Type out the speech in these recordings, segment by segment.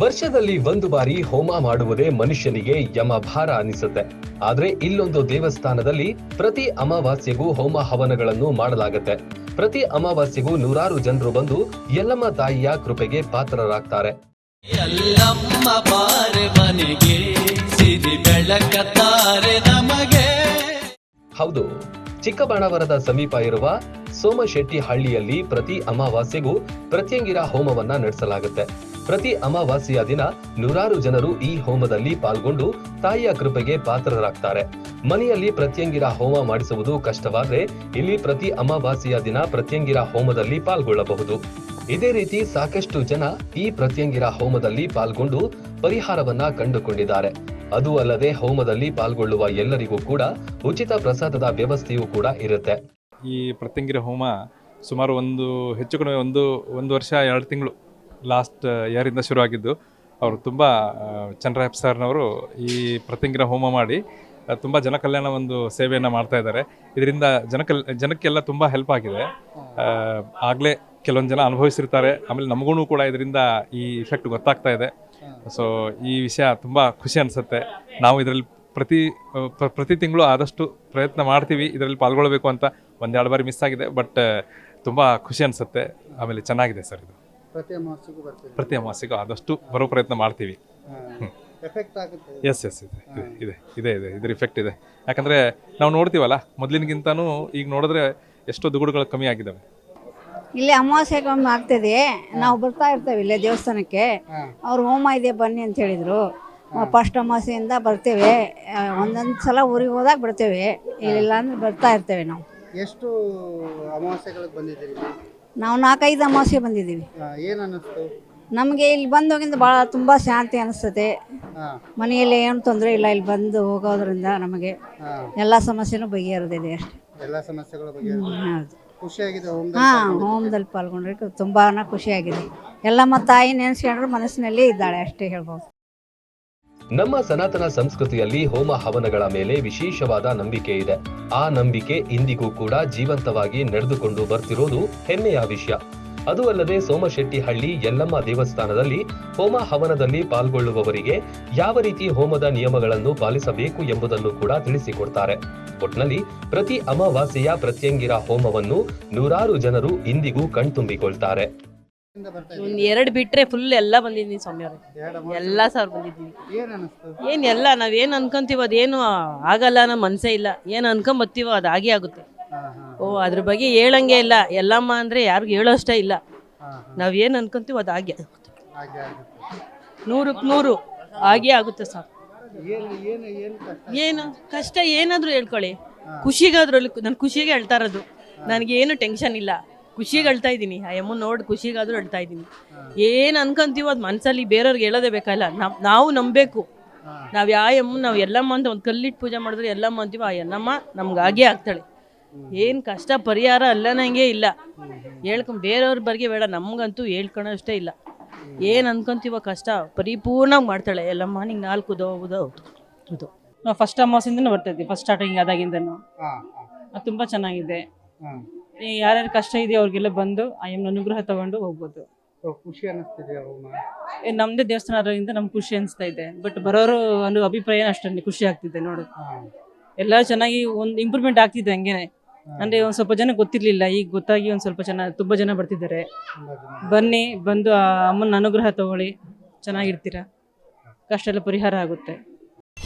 ವರ್ಷದಲ್ಲಿ ಒಂದು ಬಾರಿ ಹೋಮ ಮಾಡುವುದೇ ಮನುಷ್ಯನಿಗೆ ಯಮ ಭಾರ ಅನಿಸುತ್ತೆ. ಆದ್ರೆ ಇಲ್ಲೊಂದು ದೇವಸ್ಥಾನದಲ್ಲಿ ಪ್ರತಿ ಅಮಾವಾಸ್ಯೆಗೂ ಹೋಮ ಹವನಗಳನ್ನು ಮಾಡಲಾಗುತ್ತೆ. ಪ್ರತಿ ಅಮಾವಾಸ್ಯೆಗೂ ನೂರಾರು ಜನರು ಬಂದು ಯಲ್ಲಮ್ಮ ತಾಯಿಯ ಕೃಪೆಗೆ ಪಾತ್ರರಾಗ್ತಾರೆ. ಹೌದು ಚಿಕ್ಕಬಾಣಾವರದ ಸಮೀಪ ಇರುವ ಸೋಮಶೆಟ್ಟಿ ಹಳ್ಳಿಯಲ್ಲಿ ಪ್ರತಿ ಅಮಾವಾಸ್ಯೆಗೂ ಪ್ರತ್ಯಂಗಿರ ಹೋಮವನ್ನ ನಡೆಸಲಾಗುತ್ತೆ. ಪ್ರತಿ ಅಮಾವಾಸ್ಯೆಯ ದಿನ ನೂರಾರು ಜನರು ಈ ಹೋಮದಲ್ಲಿ ಪಾಲ್ಗೊಂಡು ತಾಯಿಯ ಕೃಪೆಗೆ ಪಾತ್ರರಾಗ್ತಾರೆ. ಮನೆಯಲ್ಲಿ ಪ್ರತ್ಯಂಗಿರ ಹೋಮ ಮಾಡಿಸುವುದು ಕಷ್ಟವಾದ್ರೆ ಇಲ್ಲಿ ಪ್ರತಿ ಅಮಾವಾಸ್ಯೆಯ ದಿನ ಪ್ರತ್ಯಂಗಿರ ಹೋಮದಲ್ಲಿ ಪಾಲ್ಗೊಳ್ಳಬಹುದು. ಇದೇ ರೀತಿ ಸಾಕಷ್ಟು ಜನ ಈ ಪ್ರತ್ಯಂಗಿರ ಹೋಮದಲ್ಲಿ ಪಾಲ್ಗೊಂಡು ಪರಿಹಾರವನ್ನ ಕಂಡುಕೊಂಡಿದ್ದಾರೆ. ಅದು ಅಲ್ಲದೆ ಹೋಮದಲ್ಲಿ ಪಾಲ್ಗೊಳ್ಳುವ ಎಲ್ಲರಿಗೂ ಕೂಡ ಉಚಿತ ಪ್ರಸಾದದ ವ್ಯವಸ್ಥೆಯೂ ಕೂಡ ಇರುತ್ತೆ. ಈ ಪ್ರತ್ಯಂಗಿರಿ ಹೋಮ ಸುಮಾರು ಒಂದು, ಹೆಚ್ಚು ಕಡಿಮೆ ಒಂದು ಒಂದು ವರ್ಷ ಎರಡು ತಿಂಗಳು ಲಾಸ್ಟ್ ಇಯರಿಂದ ಶುರುವಾಗಿದ್ದು, ಅವರು ತುಂಬ ಚಂದ್ರಹಪ್ ಸರ್ನವರು ಈ ಪ್ರತಿಂಗಿರ ಹೋಮ ಮಾಡಿ ತುಂಬ ಜನಕಲ್ಯಾಣ ಒಂದು ಸೇವೆಯನ್ನು ಮಾಡ್ತಾ ಇದ್ದಾರೆ. ಇದರಿಂದ ಜನಕಲ್, ಜನಕ್ಕೆಲ್ಲ ತುಂಬ ಹೆಲ್ಪ್ ಆಗಿದೆ. ಆಗಲೇ ಕೆಲವೊಂದು ಜನ ಅನುಭವಿಸಿರ್ತಾರೆ. ಆಮೇಲೆ ನಮಗೂ ಕೂಡ ಇದರಿಂದ ಈ ಇಫೆಕ್ಟ್ ಗೊತ್ತಾಗ್ತಾ ಇದೆ. ಸೊ ಈ ವಿಷಯ ತುಂಬ ಖುಷಿ ಅನಿಸುತ್ತೆ. ನಾವು ಇದರಲ್ಲಿ ಪ್ರತಿ ಪ್ರತಿ ತಿಂಗಳು ಆದಷ್ಟು ಪ್ರಯತ್ನ ಮಾಡ್ತೀವಿ ಇದರಲ್ಲಿ ಪಾಲ್ಗೊಳ್ಬೇಕು ಅಂತ ಒಂದೆರಡು ಬಾರಿ ಮಿಸ್ ಆಗಿದೆ ಬಟ್ ತುಂಬ ಖುಷಿ ಅನಿಸುತ್ತೆ. ಆಮೇಲೆ ಚೆನ್ನಾಗಿದೆ ಸರ್ ಇದು. ಪ್ರತಿ ಅಮಾವಾಸ್ಯೆಗೂ ಆದಷ್ಟು ಬರೋ ಪ್ರಯತ್ನ ಮಾಡ್ತೀವಿ. ಎಸ್ ಎಸ್ ಇದೆ ಇದೆ, ಇದೆ ಇದೆ ಇದೆ ಇದ್ರ ಇಫೆಕ್ಟ್ ಇದೆ. ಯಾಕಂದರೆ ನಾವು ನೋಡ್ತೀವಲ್ಲ ಮೊದಲಿನಗಿಂತನೂ ಈಗ ನೋಡಿದ್ರೆ ಎಷ್ಟೋ ದುಗುಡುಗಳು ಕಮ್ಮಿ ಆಗಿದ್ದಾವೆ ಇಲ್ಲಿ ಅಮಾವಾಸ್ಯೆಗೊಮ್ಮೆ ಆಗ್ತದೆ. ನಾವು ಬರ್ತಾ ಇರ್ತೇವೆ ಇಲ್ಲೇ ದೇವಸ್ಥಾನಕ್ಕೆ. ಅವ್ರು ಹೋಮ ಇದೆ ಬನ್ನಿ ಅಂತ ಹೇಳಿದ್ರು. ಫಸ್ಟ್ ಅಮಾವಾಸ್ಯೆಯಿಂದ ಬರ್ತೇವೆ. ಒಂದೊಂದು ಸಲ ಊರಿಗೆ ಹೋದಾಗ ಬರ್ತೇವೆ. ಇಲ್ಲಿಲ್ಲ ಅಂದ್ರೆ ಬರ್ತಾ ಇರ್ತೇವೆ ನಾವು. ಎಷ್ಟು ಅಮಾವಾಸ್ಯೆಗಳಿಗೆ ಬಂದಿದ್ದೀರಿ ಇಲ್ಲಿ? ನಾವು ನಾಲ್ಕೈದು ಅಮಾವಾಸ್ಯೆ ಬಂದಿದ್ದೀವಿ. ಏನ್ ಅನ್ನಿಸ್ತು? ನಮಗೆ ಇಲ್ಲಿ ಬಂದೋಗಿಂದ ಭಾಳ ತುಂಬ ಶಾಂತಿ ಅನಿಸ್ತದೆ. ಮನೆಯಲ್ಲಿ ಏನು ತೊಂದರೆ ಇಲ್ಲ ಇಲ್ಲಿ ಬಂದು ಹೋಗೋದ್ರಿಂದ ನಮಗೆ ಎಲ್ಲ ಸಮಸ್ಯೆನೂ ಬಗೆಹರಿದಿದೆ ಅಷ್ಟೇ. ಎಲ್ಲ ಸಮಸ್ಯೆಗಳು ಬಗೆಹರಿದಿದೆ. ಹೌದು. ಖುಷಿಯಾಗಿದೆ ಹಾಂ ಹೋಮದಲ್ಲಿ ಪಾಲ್ಗೊಂಡ್ರೆ ತುಂಬಾ ಖುಷಿಯಾಗಿದೆ. ಎಲ್ಲಮ್ಮ ತಾಯಿ ನೆನೆಸ್ಕೊಂಡ್ರೆ ಮನಸ್ಸಿನಲ್ಲಿ ಇದ್ದಾಳೆ ಅಷ್ಟೇ ಹೇಳ್ಬೋದು. ನಮ್ಮ ಸನಾತನ ಸಂಸ್ಕೃತಿಯಲ್ಲಿ ಹೋಮ ಹವನಗಳ ಮೇಲೆ ವಿಶೇಷವಾದ ನಂಬಿಕೆ ಇದೆ. ಆ ನಂಬಿಕೆ ಇಂದಿಗೂ ಕೂಡ ಜೀವಂತವಾಗಿ ನಡೆದುಕೊಂಡು ಬರ್ತಿರೋದು ಹೆಮ್ಮೆಯ ವಿಷಯ. ಅದು ಅಲ್ಲದೆ ಸೋಮಶೆಟ್ಟಿಹಳ್ಳಿ ಯಲ್ಲಮ್ಮ ದೇವಸ್ಥಾನದಲ್ಲಿ ಹೋಮ ಹವನದಲ್ಲಿ ಪಾಲ್ಗೊಳ್ಳುವವರಿಗೆ ಯಾವ ರೀತಿ ಹೋಮದ ನಿಯಮಗಳನ್ನು ಪಾಲಿಸಬೇಕು ಎಂಬುದನ್ನು ಕೂಡ ತಿಳಿಸಿಕೊಡ್ತಾರೆ. ಒಟ್ನಲ್ಲಿ ಪ್ರತಿ ಅಮಾವಾಸ್ಯೆಯ ಪ್ರತ್ಯಂಗಿರ ಹೋಮವನ್ನು ನೂರಾರು ಜನರು ಇಂದಿಗೂ ಕಣ್ತುಂಬಿಕೊಳ್ತಾರೆ. ಒಂದ್ ಎರಡು ಬಿಟ್ರೆ ಫುಲ್ ಎಲ್ಲ ಬಂದಿದ್ದೀನಿ ಸ್ವಾಮಿಯವರು ಎಲ್ಲ ಸರ್ ಬಂದಿದ್ದೀವಿ ಏನ್ ಎಲ್ಲ ನಾವೇನ್ ಅನ್ಕೊಂತೀವೋ ಅದೇನು ಆಗಲ್ಲ ನಮ್ಮ ಮನಸ್ಸೇ ಇಲ್ಲ. ಏನ್ ಅನ್ಕೊಂಬತ್ತೀವೋ ಅದು ಆಗಿ ಆಗುತ್ತೆ. ಓ ಅದ್ರ ಬಗ್ಗೆ ಹೇಳಂಗೆ ಇಲ್ಲ. ಎಲ್ಲಮ್ಮ ಅಂದ್ರೆ ಯಾರಿಗೂ ಹೇಳೋಷ್ಟೇ ಇಲ್ಲ. ನಾವು ಏನ್ ಅನ್ಕೊಂತೀವೋ ಅದು ಹಾಗೆ ಆಗುತ್ತೆ. ನೂರಕ್ಕೆ ನೂರು. ಆಗೇ ಆಗುತ್ತೆ ಸರ್. ಏನು ಏನು ಏನು ಕಷ್ಟ? ಏನು? ಕಷ್ಟ ಏನಾದ್ರೂ ಹೇಳ್ಕೊಳ್ಳಿ. ಖುಷಿಗಾದ್ರಲ್ಲಿ ನಾನು ಖುಷಿಗೆ ಹೇಳ್ತಾ ಇರೋದು. ನನಗೆ ಏನು ಟೆನ್ಷನ್ ಇಲ್ಲ. ಖುಷಿಗೆ ಹೇಳ್ತಾ ಇದ್ದೀನಿ. ಆ ಎಮ್ಮ ನೋಡಿ ಖುಷಿಗಾದ್ರೂ ಹೇಳ್ತಾ ಇದ್ದೀನಿ. ಏನು ಅನ್ಕೊಂತೀವೋ ಅದು ಮನ್ಸಲ್ಲಿ ಬೇರೆಯವ್ರಿಗೆ ಹೇಳೋದೇ ಬೇಕಲ್ಲ ನಾವು ನಾವು ನಂಬಬೇಕು. ನಾವು ಯಾವ ಎಮ್ಮ ನಾವು ಎಲ್ಲಮ್ಮ ಅಂತ ಒಂದು ಕಲ್ಲಿಟ್ಟು ಪೂಜೆ ಮಾಡಿದ್ರೆ ಎಲ್ಲಮ್ಮ ಅಂತೀವೋ ಆ ಎಲ್ಲಮ್ಮ ನಮ್ಗೆ ಆಗೇ ಆಗ್ತಾಳೆ. ಏನು ಕಷ್ಟ ಪರಿಹಾರ ಅಲ್ಲನಂಗೆ ಇಲ್ಲ. ಹೇಳ್ಕೊಂಡು ಬೇರೆಯವ್ರ ಬಗ್ಗೆ ಬೇಡ ನಮಗಂತೂ ಹೇಳ್ಕೊಳ್ಳೋಷ್ಟೇ ಅಷ್ಟೇ ಇಲ್ಲ. ಏನು ಅನ್ಕೊಂತೀವೋ ಕಷ್ಟ ಪರಿಪೂರ್ಣವಾಗಿ ಮಾಡ್ತಾಳೆ. ಎಲ್ಲಮ್ಮ ನಿಂಗೆ ನಾಲ್ಕು ಇದು ನಾವು ಫಸ್ಟ್ ಅಮಾವಾಸ್ಯಿಂದನೂ ಬರ್ತೈತಿ ಇದ್ವಿ ಫಸ್ಟ್ ಸ್ಟಾರ್ಟಿಂಗ್ ಆದಾಗಿಂದನು ಅದು ತುಂಬ ಚೆನ್ನಾಗಿದೆ. ಈ ಯಾರ್ಯಾರು ಕಷ್ಟ ಇದೆಯೋ ಅವ್ರಿಗೆಲ್ಲ ಬಂದು ಆ ಎಮ್ಮನ ಅನುಗ್ರಹ ತಗೊಂಡು ಹೋಗ್ಬೋದು. ಖುಷಿ ಅನ್ನಿಸ್ತಿದೆಯಾ ಹೋಮ ಏ, ನಮ್ದೇ ದೇವಸ್ಥಾನ ಆದ್ರಿಂದ ನಮ್ಗೆ ಖುಷಿ ಅನಿಸ್ತಾ ಇದೆ. ಬಟ್ ಬರೋರು ಒಂದು ಅಭಿಪ್ರಾಯ ಅಷ್ಟೇ ಖುಷಿ ಆಗ್ತಿದೆ ನೋಡಿ. ಎಲ್ಲ ಚೆನ್ನಾಗಿ ಒಂದು ಇಂಪ್ರೂವ್ಮೆಂಟ್ ಆಗ್ತಿದೆ ಹಂಗೇನೆ. ಅಂದ್ರೆ ಒಂದ್ ಸ್ವಲ್ಪ ಜನ ಗೊತ್ತಿರ್ಲಿಲ್ಲ. ಈಗ ಗೊತ್ತಾಗಿ ಒಂದ್ ಸ್ವಲ್ಪ ಜನ, ತುಂಬಾ ಜನ ಬರ್ತಿದ್ದಾರೆ. ಬನ್ನಿ, ಬಂದು ಅಮ್ಮನ ಅನುಗ್ರಹ ತಗೊಳ್ಳಿ. ಚೆನ್ನಾಗಿರ್ತೀರ? ಕಷ್ಟ ಎಲ್ಲ ಪರಿಹಾರ ಆಗುತ್ತೆ.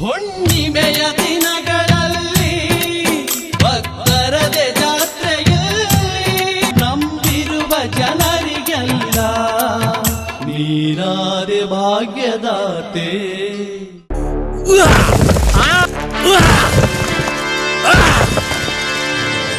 ಹುಣ್ಣಿಮೆಯ ನಂಬಿರುವ ಭಾಗ್ಯದಾತೆ.